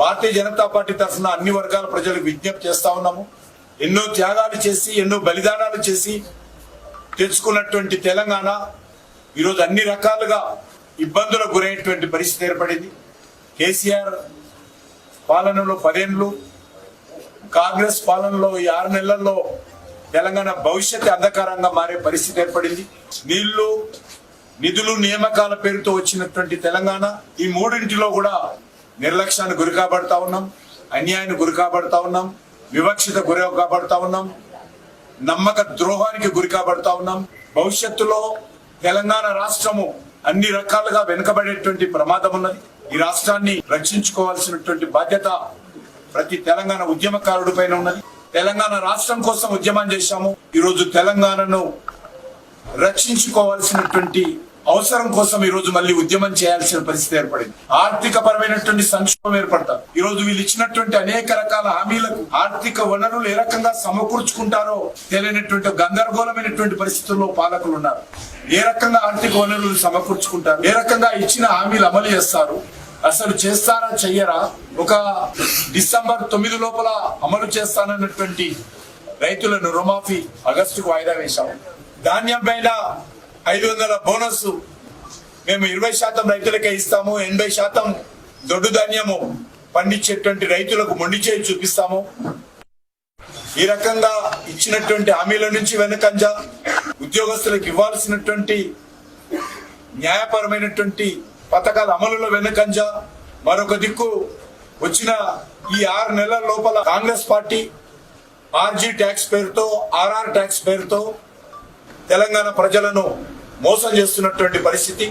Bharatiya Janata party తరఫున అన్ని వర్గాల ప్రజలకు విజ్ఞప్తి చేస్తా ఉన్నాము. ఎన్నో త్యాగాలు చేసి ఎన్నో బలిదానాలు చేసి తెచ్చుకున్నటువంటి తెలంగాణ ఈరోజు అన్ని రకాలుగా ఇబ్బందులకు గురైనటువంటి పరిస్థితి ఏర్పడింది. కేసీఆర్ పాలనలో పదేళ్ళు కాంగ్రెస్ పాలనలో ఈ ఆరు నెలల్లో తెలంగాణ భవిష్యత్తు అంధకారంగా మారే పరిస్థితి ఏర్పడింది. నీళ్ళు నిధులు నియామకాల పేరుతో వచ్చినటువంటి తెలంగాణ ఈ మూడింటిలో కూడా నిర్లక్ష్యాన్ని గురి కాబడతా ఉన్నాం అన్యాయాన్ని గురి కాబడతా ఉన్నాం వివక్షత గురి కాబడతా ఉన్నాం నమ్మక ద్రోహానికి గురి కాబడతా ఉన్నాం. భవిష్యత్తులో తెలంగాణ రాష్ట్రము అన్ని రకాలుగా వెనుకబడేటువంటి ప్రమాదం ఉన్నది. ఈ రాష్ట్రాన్ని రక్షించుకోవాల్సినటువంటి బాధ్యత ప్రతి తెలంగాణ ఉద్యమకారుడి పైన ఉన్నది. తెలంగాణ రాష్ట్రం కోసం ఉద్యమం చేశాము. ఈరోజు తెలంగాణను రక్షించుకోవాల్సినటువంటి అవసరం కోసం ఈ రోజు మళ్ళీ ఉద్యమం చేయాల్సిన పరిస్థితి ఏర్పడింది. ఆర్థిక పరమైనటువంటి సంక్షోభం ఏర్పడతారు. ఈ రోజు వీళ్ళు ఇచ్చినటువంటి అనేక రకాల హామీలకు ఆర్థిక వనరులు ఏ రకంగా సమకూర్చుకుంటారో తెలియనటువంటి గందరగోళమైనటువంటి పరిస్థితుల్లో పాలకులు ఉన్నారు. ఏ రకంగా ఆర్థిక వనరులు సమకూర్చుకుంటారు? ఏ రకంగా ఇచ్చిన హామీలు అమలు చేస్తారు? అసలు చేస్తారా చెయ్యరా? ఒక డిసెంబర్ తొమ్మిది లోపల అమలు చేస్తానన్నటువంటి రైతులను రుణమాఫీ ఆగస్టుకు వాయిదా వేశాం. ధాన్యం పైన ఐదు వందల బోనస్ మేము ఇరవై శాతం రైతులకే ఇస్తాము ఎనభై శాతం దొడ్డు ధాన్యము పండించేటువంటి రైతులకు మొండి చేయి చూపిస్తాము. ఈ రకంగా ఇచ్చినటువంటి హామీల నుంచి వెనకంజ ఉద్యోగస్తులకు ఇవ్వాల్సినటువంటి న్యాయపరమైనటువంటి పథకాల అమలులో వెనకంజ మరొక దిక్కు వచ్చిన ఈ ఆరు నెలల లోపల కాంగ్రెస్ పార్టీ ఆర్జీ ట్యాక్స్ పేరుతో ఆర్ఆర్ ట్యాక్స్ పేరుతో తెలంగాణ ప్రజలను మోసం చేస్తున్నటువంటి పరిస్థితి.